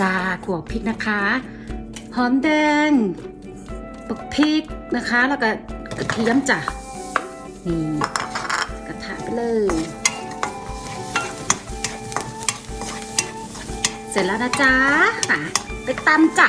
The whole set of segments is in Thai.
จ้าขวพริกนะคะหอมแดงปักพริกนะคะ แล้วก็กระเทียมจ้ะนี่กระทะไปเลย เสร็จแล้วนะจ๊ะไปตำจ้ะ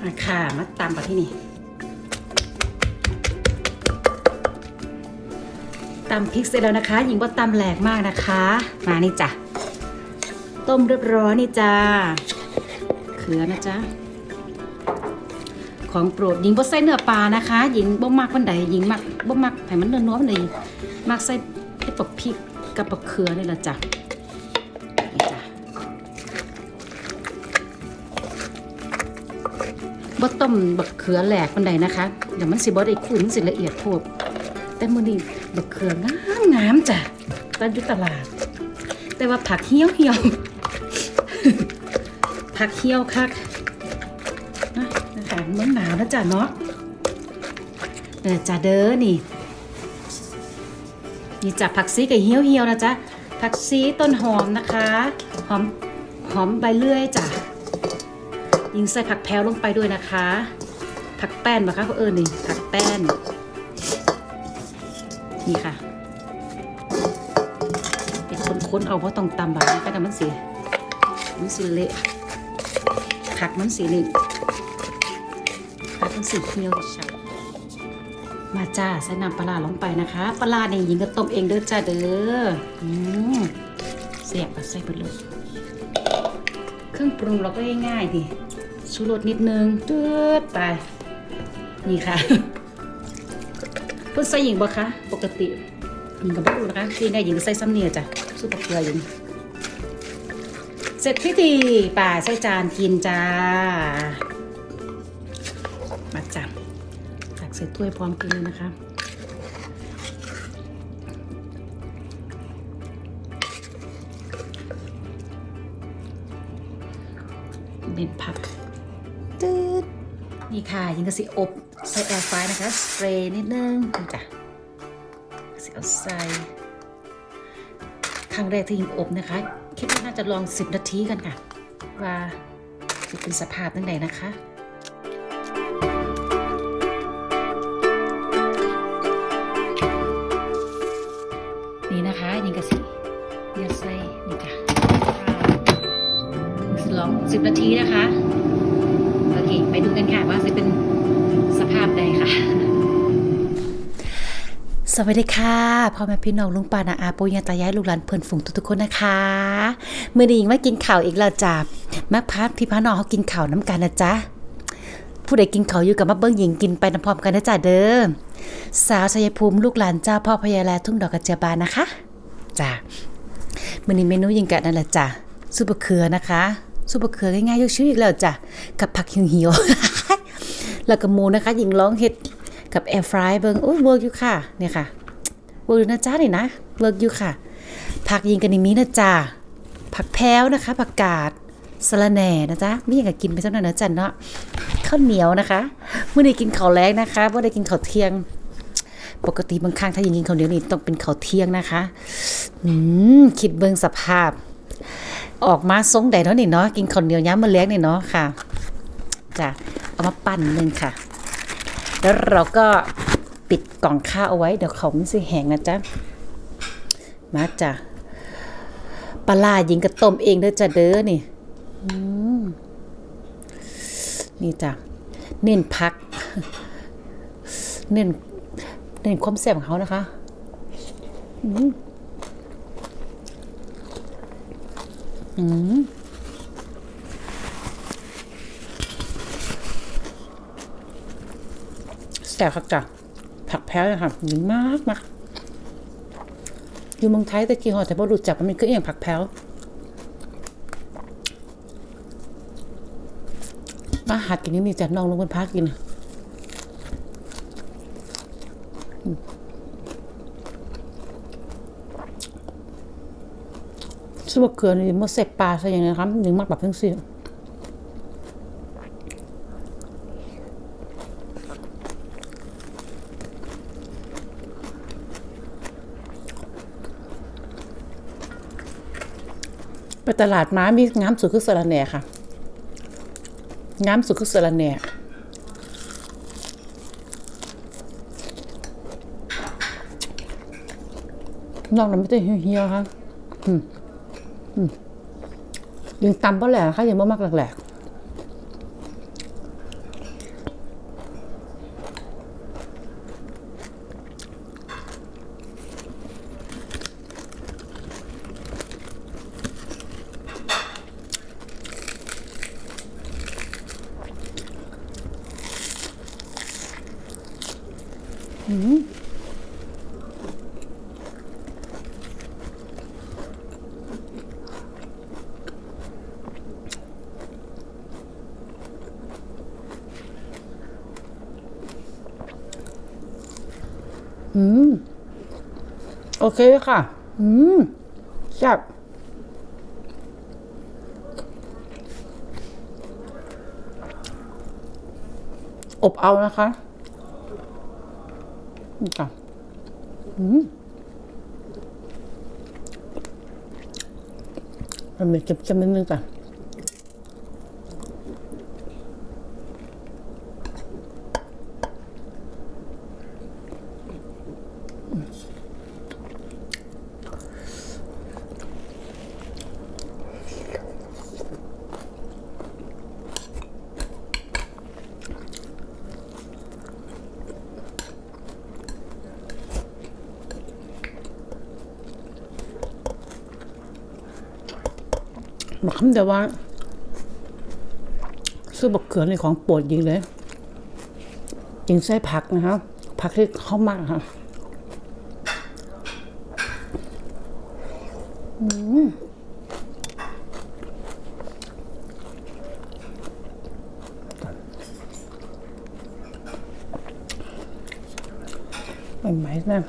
มาค่ะมาตำกับที่นี่ำพริกเสร็จแล้วนะคะ หญิงว่าตำแหลกมากนะคะ มานี่จ้ะ ต้มเรียบร้อยนี่จ้าเขือนะจ๊ะ ของโปรดหญิงบ่ใส่เนื้อปลานะคะ หญิงบ่มักวันใดหญิงมักบ่มักให้มันเนื้อน้อยวันใดมักใส่ไอ้ปักพริกกับปักเขือนี่ละจ้ะนี่จ้ะบ่ต้มบักเขือแหลกปันใดนะคะเดี๋ยวมันสิบ่ได้คุ้นสิละเอียดโพดแต่มื้อนี้ บักเขืองามงามจ้ะตอนอยู่ตลาด แต่ว่าผักเหี่ยวเหี่ยวผักเหี่ยวคักนะนะคะมันหนาวนะจ้ะเนาะเด้อจ้ะเด้อนี่ นี่จ้ะผักซีกับเหี่ยวเหี่ยวนะจ๊ะผักซีต้นหอมนะคะ หอมหอมใบเลื่อยจ้ะยิงใส่ผักแพรวลงไปด้วยนะคะ ผักแป้นมาคะเขาเอิญนี่ผักแป้น เอาเพราะต้องตำแบบนี้ก็ทำมันสีมันสีเละผักมันสีนี่ผักมันสีเขียวชัดมาจ้าใส่น้ำปลาลงไปนะคะปลาเนี่ยยิงก็ต้มเองเด้อจ้าเด้ออืมเสียบใส่ไปเลยเครื่องปรุงเราก็ง่ายๆดิชูรสนิดนึงตืดไปนี่ค่ะเพิ่นใส่หญิงบ่คะปกติหญิงกับบ่รู้นะคะที่ได้หญิงใส่ซ้ำเนียจ้ะ สู้กับเกลือหญิงเสร็จพิธีป่าใส่จานกินจ้า มาจ้ะตักใส่ถ้วยพร้อมกินเลยนะคะเน้นผักตืดนี่ค่ะ ยิงกระสิอบใส่แอร์ไฟนะคะ สเปรย์นิดนึงนี่จ้ะสิเอาใส่ รั้งแรกที่ยิงอบนะคะ คิดว่าน่าจะลอง 10 นาทีกันค่ะ ว่าจะเป็นสภาพตั้งไหนนะคะ สวัสดีค่ะพ่อแม่พี่น้องลุงป้านาอาปุยาตายายลูกหลานเพื่อนฝูงทุกๆคนนะคะเมื่อนี้ยิงมากินข่าวอีกแล้วจ้าแม่พัดพี่พาน้องเขากินข่าวน้ำกันนะจ๊ะผู้ใดกินข่าวอยู่กับมาเบิ้งหญิงกินไปน้ำพร้อมกันนะจ๊ะเด้อสาวชัยภูมิลูกหลานเจ้าพ่อพญาแลทุ่งดอกกระเจียบานนะคะจ้ามื่อนี้เมนูยิงกันนั่นแหละจ้ะซุปเปอร์เขือนะคะซุปเปอร์เขือง่ายๆยกชื่ออีกแล้วจ้ะกับผักเหี่ยวๆแล้วก็หมูนะคะหญิงร้องเฮ็ด กับแอร์ฟรายเบิงโอ้ยเวิร์กอยู่ค่ะเนี่ยค่ะเวิร์กอยู่นะจ้านี่นะเวิร์กอยู่ค่ะผักยิงกันนี่มีนะจ้าผักแพ้วนะคะผักกาดสะระแหน่นะจ๊ะไม่อยากกินไปสักหน่อยนะจันเนาะข้าวเหนียวนะคะเมื่อได้กินข้าวแรงนะคะเมื่อได้กินข้าวเที่ยง ปกติบางครั้งถ้ายิงกินข้าวเหนียวนี่ต้องเป็นข้าวเที่ยงนะคะอืมคิดเบิ่งสภาพ ออกมาทรงใดเนาะนี่เนาะกินข้าวเหนียวย้ำมาเลี้ยงนี่เนาะค่ะจ้ะเอามาปั่นหนึ่งค่ะ แล้วเราก็ปิดกล่องข้าวเอาไว้ เดี๋ยวเขาไม่สิแหงนะจ๊ะ มาจ้ะปลาร้ายิงกระต้มเองเด้อจ้ะเด้อนี่นี่จ้ะ เน้นพัก เน้นเน้นความแซ่บของเขานะคะอืมอืม แซ่บครับจ้ะผักแพ้วนะคะหญิงมากมากอยู่เมืองไทยแต่กี่หอแต่พอรู้จักมันก็เอียงผักแพ้วมาหัดกินนี่จะน้องลงบนพักกินอืมสวกเกลือนี่มันเสพปลาซะอย่างนี้ครับหญิงมากแบบทั้งสิ้น อ ไป ตลาดม้ามีงามสุดคือสระแหน่ค่ะ งามสุดคือสระแหน่นอกนั้นไม่ได้เฮียวค่ะ อืม อืมยังตำเพราะแหละค่ะยังบ่มักแหลก อืม โอเคค่ะ อืมแซ่บอบเอานะคะ นี่ค่ะอืมมันมีเค็มๆนิดนึงจ้ะ บอกคำเดียวว่าซื้อบักเขือในของโปรดยิงเลยยิงไส้ผักนะครับผักที่เข้ามากค่ะไม่ไหมนะ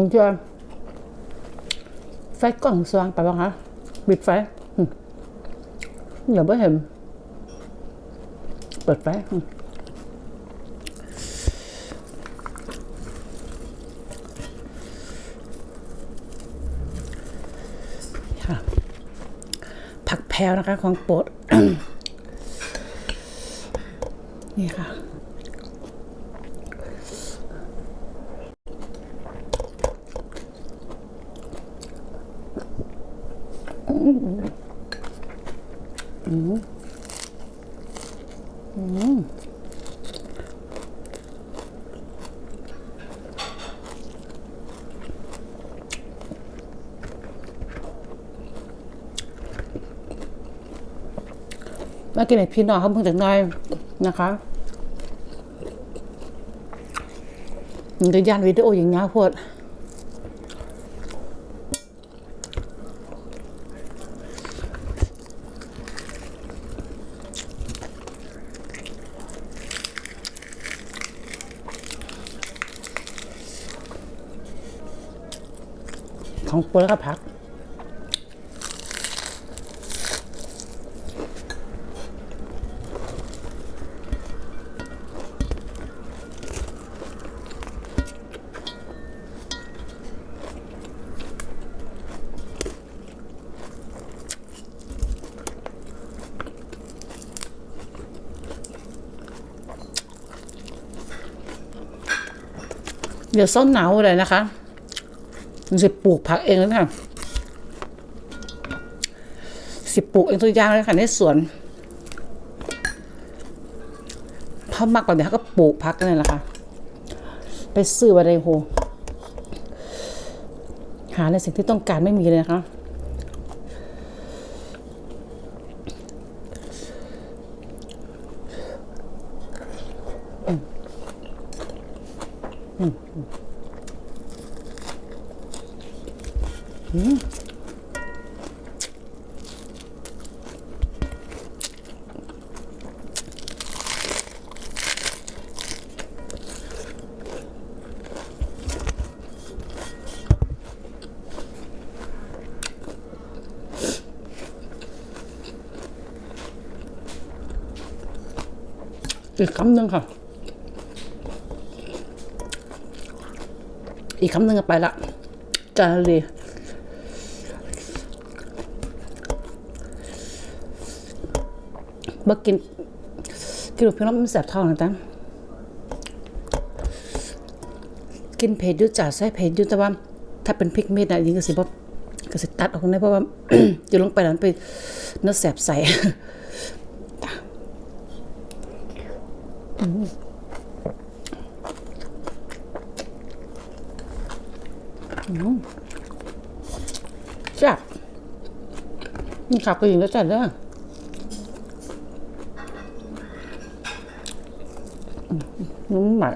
มึงเชื่อไฟกล่องสว่างไปบ้างคะปิดไฟอืมอย่าไม่เห็นเปิดไฟค่ะผักแพรวนะคะของโปรดนี่ค่ะ มากินให้พี่น้องเขาเพิ่งจากน้อยนะคะมันก็ยานวิดีโออย่างนี้โพวด ของปรดแล้วก็ผัก เดี๋ยวส้นหนาวเลยนะคะ มันจะปลูกผักเองแล้วค่ะ สิปลูกเองตัวอย่างเลยค่ะในสวนพอมากกว่าเดี๋ยวเขาก็ปลูกพักนั่นแหละค่ะ ไปซื้ออะไรโหหาในสิ่งที่ต้องการไม่มีเลยนะคะอ อีกคำหนึ่งค่ะ อีกคำหนึ่งไปละจาน เลยเมื่กินกินลูกพี่น้องมันแสบท้องนะจ๊ะกินเผ็ดยุ่จ่าใส่เผ็ดยุ่แต่ว่าถ้าเป็นพริกเม็ดนะยิงก็สิบ่ก็สิตัดออกได้เพราะว่าจะลงไปแล้วไปเนื้อแสบใสจ้ะนี่ขับก็ยิงแล้วจ้ะเด้อม นุ่มใหม่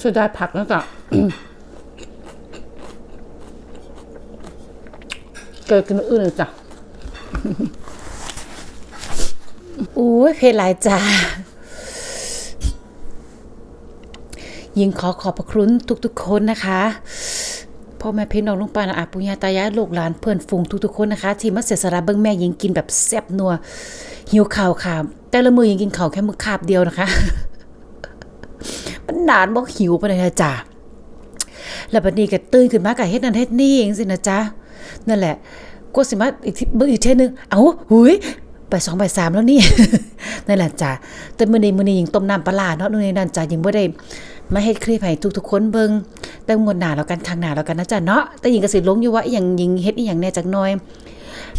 ช่วยได้ผักแล้วก็ เกิดกินอื่นเลยจ้ะโอ้ยเพลายจ้ายิงขอขอบพระคุณทุกๆคนนะคะพ่อแม่พี่น้องลุงป้านะอาปุญญาตายายลูกหลานเพื่อนฝูงทุกๆคนนะคะ ที่มาเสียสละเบิ่งแม่ยิงกินแบบแซ่บนัวหิวข่าวค่ะ แต่ละมือยิงกินข่าวแค่มือคาบเดียวนะคะมันนานบ่หิวปานใดนะจ้ะแล้วบัดนี้ก็ตื่นขึ้นมาก็เฮ็ดนั่นเฮ็ดนี่เองสินะจ๊ะ นั่นแหละก็สิมาอีกทีเบิ่งอีกเทนึงเอาหุยไปสองไปสามแล้วนี่นั่นแหละจ้ะแต่มื้อนี้มื้อนี้ยังต้มน้ำปลาเนาะนู่นนี่นั่นจ้ะยังบ่ได้มาเฮ็ดคลิปให้ทุกๆคนเบิ่งแต่งวดหน้าแล้วกันครั้งหน้าแล้วกันนะจ๊ะเนาะแต่ยิงก็สิลงอยู่ว่าอีหยังยิงเฮ็ดอีหยังแน่จักหน่อย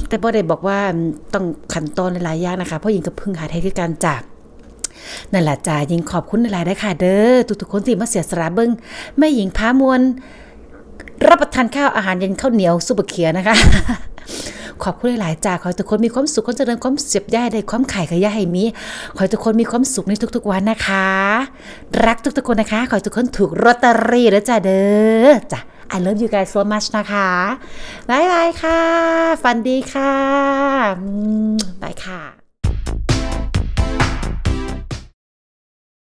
แต่บ่ได้บอกว่าต้องขั้นตอนหลายๆอย่างนะคะเพราะยิงก็เพิ่งหาไทยคือการจับนั่นแหละจ้ายิงขอบคุณหลายๆได้ค่ะ เด้อทุกๆคนที่มาเสียสละเบิ้งแม่หญิงพามวล รับประทานข้าวอาหารเย็นข้าวเหนียวซุปเปอร์เขียนะคะ ขอบคุณหลายๆจ้าขอให้ทุกคนมีความสุขความเจริญความเสียบย่ายได้ความไข่ขยะให้มี ขอให้ทุกคนมีความสุขในทุกๆวันนะคะ รักทุกๆคนนะคะ ขอให้ทุกคนถูกลอตเตอรี่แล้วจ้าเด้อจ้ะ I love you guys so much นะคะบายบายค่ะฝันดีค่ะบายค่ะ